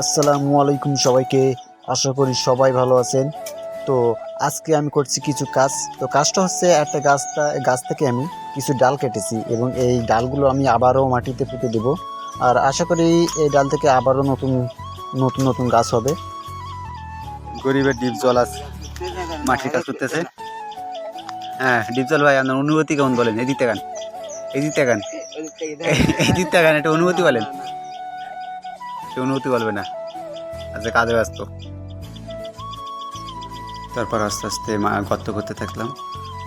আসসালামু আলাইকুম সবাইকে। আশা করি সবাই ভালো আছেন। তো আজকে আমি করছি কিছু কাজ। তো কাজটা হচ্ছে একটা গাছটা, গাছ থেকে আমি কিছু ডাল কেটেছি এবং এই ডালগুলো আমি আবারও মাটিতে পুঁতে দেব। আর আশা করি এই ডাল থেকে আবারও নতুন নতুন নতুন গাছ হবে। গরিবের ডিপ জল আছে মাটির কাজ করতেছে হ্যাঁ ডিপ জল ভাই, আপনার অনুভূতি কেমন বলেন? এদিক গান এদিক গান এদিক গান একটা অনুভূতি বলেন। সে অনুভূতি বলবে না। আচ্ছা কাজে ব্যস্ত। তারপর আস্তে আস্তে মা গর্ত করতে থাকলাম।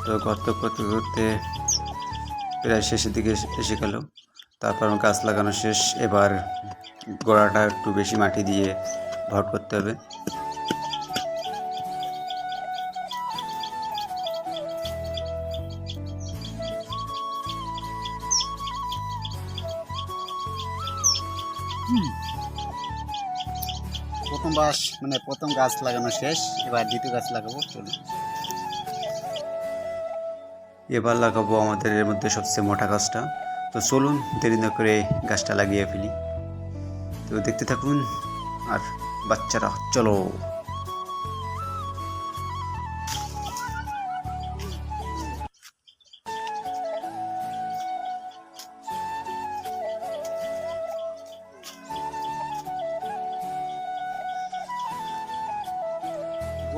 তো গর্ত করতে করতে প্রায় শেষের দিকে এসে- গেল। তারপর গাছ লাগানো শেষ। এবার গোড়াটা একটু বেশি মাটি দিয়ে ভর করতে হবে। প্রথম বাস মানে প্রথম গাছ লাগানো শেষ, এবার দ্বিতীয় গাছ লাগাবো, চলুন। এবার লাগাবো আমাদের এর মধ্যে সবচেয়ে মোটা গাছটা। তো চলুন, দেরি না করে গাছটা লাগিয়ে ফেলি। তো দেখতে থাকুন, আর বাচ্চারা, চলো।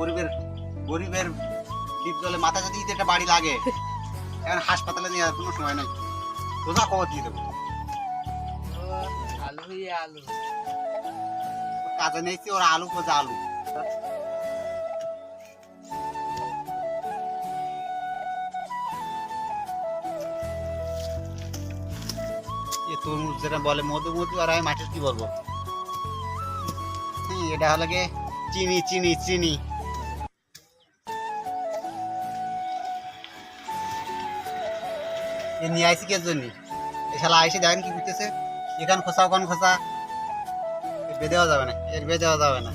গরিবের গরিবের জলে মাথা যদি একটা বাড়ি লাগে এখন হাসপাতালে নিয়ে আর কোনো সময় নাই। সোজা খবর দিয়ে দেবো। আলু আলু। কাজে নিয়েছি ওর আলু খোঁজা আলু। তরমুজ যেটা বলে মধু মধু আর আমি মাটির কি বলব? এটা হলো গিয়ে চিনি চিনি চিনি। এ নিয়ে আইসি কে জন্য? এ শালা আইসে দেখেন কি করতেছে। এখান খোসা ওখান খোসা। এর বেঁধে দেওয়া যাবে না এর বেঁধে দেওয়া যাবে না।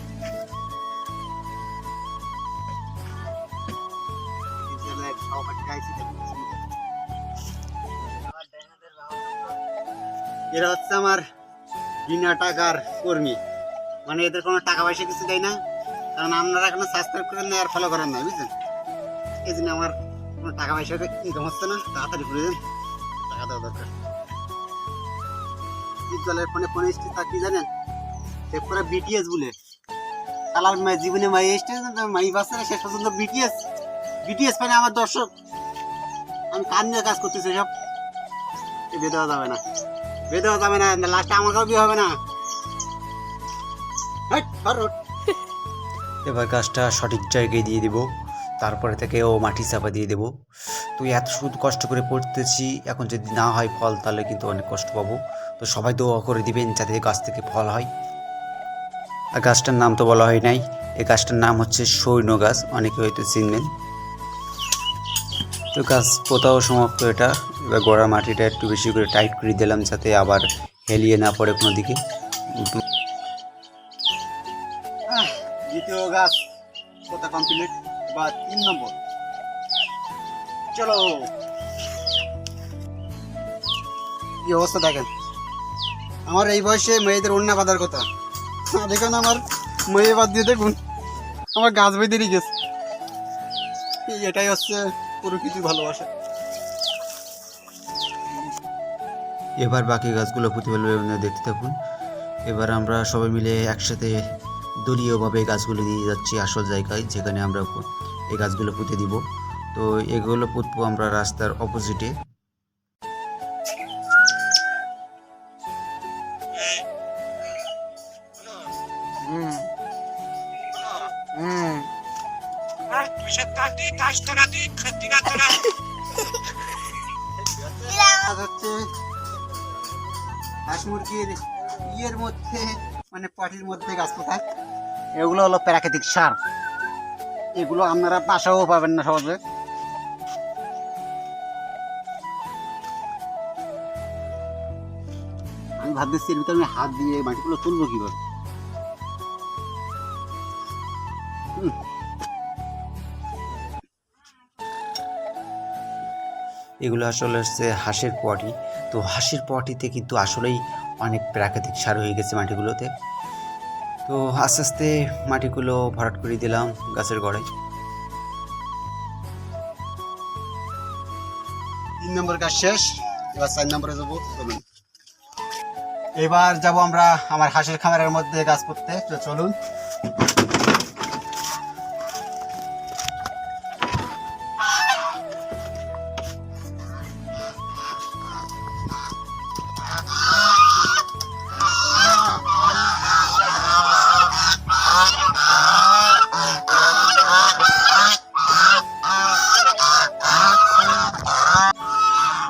এরা হচ্ছে আমার বিনা টাকার কর্মী। মানে এদের কোনো টাকা পয়সা কিছু দেয় না। কারণ আপনারা এখনও সাবস্ক্রাইব করেন না আর ফলো করেন না, বুঝছেন? এই জন্য আমার কোনো টাকা পয়সা ইনকাম হচ্ছে না। তাড়াতাড়ি করে দেন। টাকা দেওয়া দরকার। জলের ফোনে ফোনে এসছে তা কি জানেন? সে পুরো বিটিএস বলে। সালার মাই জীবনে মাই এসছে মাই বাচ্চারা শেষ পর্যন্ত বিটিএস বিটিএস মানে আমার দর্শক। আমি কান নিয়ে কাজ করতেছি সব বেঁধে দেওয়া যাবে না। বেঁধে দেওয়া যাবে না লাস্টে আমাকেও বিয়ে হবে না। এবার গাছটা সঠিক জায়গায় দিয়ে দেব। তারপরে থেকে ও মাটি চাপা দিয়ে দেব। তো এত শুধু কষ্ট করে পড়তেছি, এখন যদি না হয় ফল, তাহলে কিন্তু অনেক কষ্ট পাবো। তো সবাই দোয়া করে দিবেন যাতে গাছ থেকে ফল হয়। আর গাছটার নাম তো বলা হয় নাই। এই গাছটার নাম হচ্ছে সৈন্য গাছ, অনেকে হয়তো চিনবেন। তো গাছ পোতাও সমাপ্ত এটা। এবার গোড়া মাটিটা একটু বেশি করে টাইট করে দিলাম যাতে আবার হেলিয়ে না পড়ে কোনো দিকে। দ্বিতীয় গাছ কোথা কমপ্লিট বা তিন নম্বর। চলো। কি অবস্থা দেখেন? আমার এই বয়সে মেয়েদের অন্য বাঁধার কথা। দেখুন আমার মেয়ে বাদ দিয়ে দেখুন, আমার গাছ বেঁধে গেছে। এটাই হচ্ছে প্রকৃতি ভালোবাসা। এবার বাকি গাছগুলো পুঁতে ফেলবে দেখতে থাকুন। এবার আমরা সবাই মিলে একসাথে দলীয়ভাবে গাছগুলো নিয়ে যাচ্ছি আসল জায়গায়, যেখানে আমরা এই গাছগুলো পুঁতে দিব। তো এগুলো পুঁতবো আমরা রাস্তার অপোজিটে হাঁস মুরগির ইয়ের মধ্যে মানে মধ্যে এগুলো হলো প্রাকৃতিক সার। এগুলো আপনারা বাসাও পাবেন না সহজে। ভাবতেছি এর ভিতরে আমি হাত দিয়ে মাটিগুলো তুলবো কীভাবে? এগুলো আসলে হচ্ছে হাঁসের পটি তো হাঁসের পটিতে কিন্তু আসলেই অনেক প্রাকৃতিক সার হয়ে গেছে মাটিগুলোতে। তো আস্তে আস্তে মাটিগুলো ভরাট করে দিলাম গাছের গোড়ায়। তিন নম্বর কাজ শেষ এবার চার নম্বরে যাব। চলুন এবার যাব আমরা আমার হাঁসের খামারের মধ্যে গাছ করতে তো চলুন।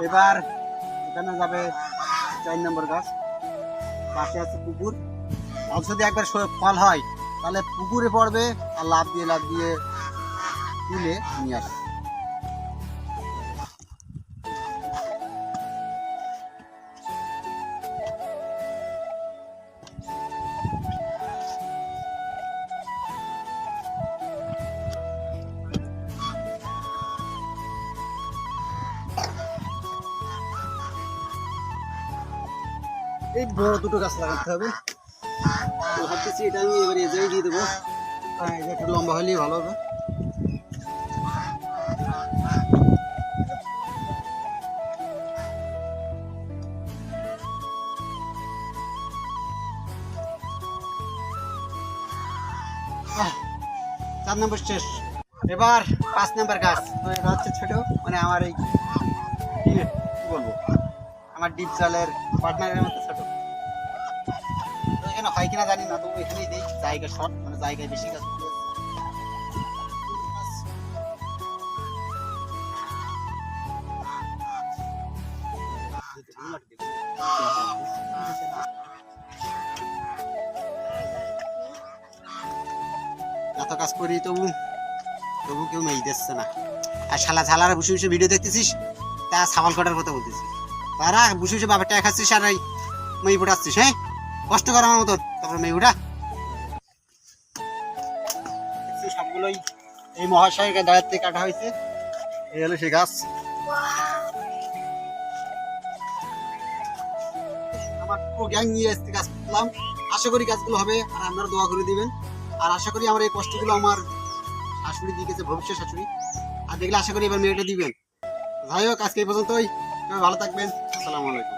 এবার এখানে যাবে চার নম্বর গাছ। পাশে আছে পুকুর। আর যদি একবার ফল হয়, তাহলে পুকুরে পড়বে আর লাভ দিয়ে লাভ দিয়ে তুলে নিয়ে আসবে। এই বড় দুটো গাছ লাগাতে হবে। তো ভাবতেছি এটা আমি এবার এই জায়গায় দিয়ে দেবো। একটু লম্বা হলেই ভালো হবে। চার নম্বর শেষ। এবার পাঁচ নম্বর গাছ। তো এটা হচ্ছে ছোট মানে আমার এই ইয়ে, বলব? আমার ডিপ জলের পার্টনারের মতো। হয় কিনা জানি না, তবু এখানেই দিই, জায়গা শর্ট মানে জায়গায় বেশি গাছ এত কাজ করি তবু তবু কেউ মেয়ে দিচ্ছে না। আর শালা ঝালারা বসে বসে ভিডিও দেখতেছিস? তা সাবাল কটার কথা বলতেছিস। তারা বসে বসে বাবার টাকা খাচ্ছিস আর এই মেয়ে ফুটাচ্ছিস হ্যাঁ? কষ্ট কর আমার মতন তারপরে উঠা। সবগুলোই এই মহাশয়ের দায়ের কাটা হয়েছে। এই হলো সেই গাছ। আমার পুরো গ্যাং নিয়ে এসে গাছ করলাম। আশা করি গাছগুলো হবে, আর আপনারা দোয়া করে দিবেন। আর আশা করি আমার এই কষ্টগুলো আমার শাশুড়ি দিয়ে গেছে, ভবিষ্যৎ শাশুড়ি। আর দেখলে আশা করি এবার মেয়েটা দিবেন। যাই হোক, আজকে এই পর্যন্তই। ভালো থাকবেন। আসসালামু আলাইকুম।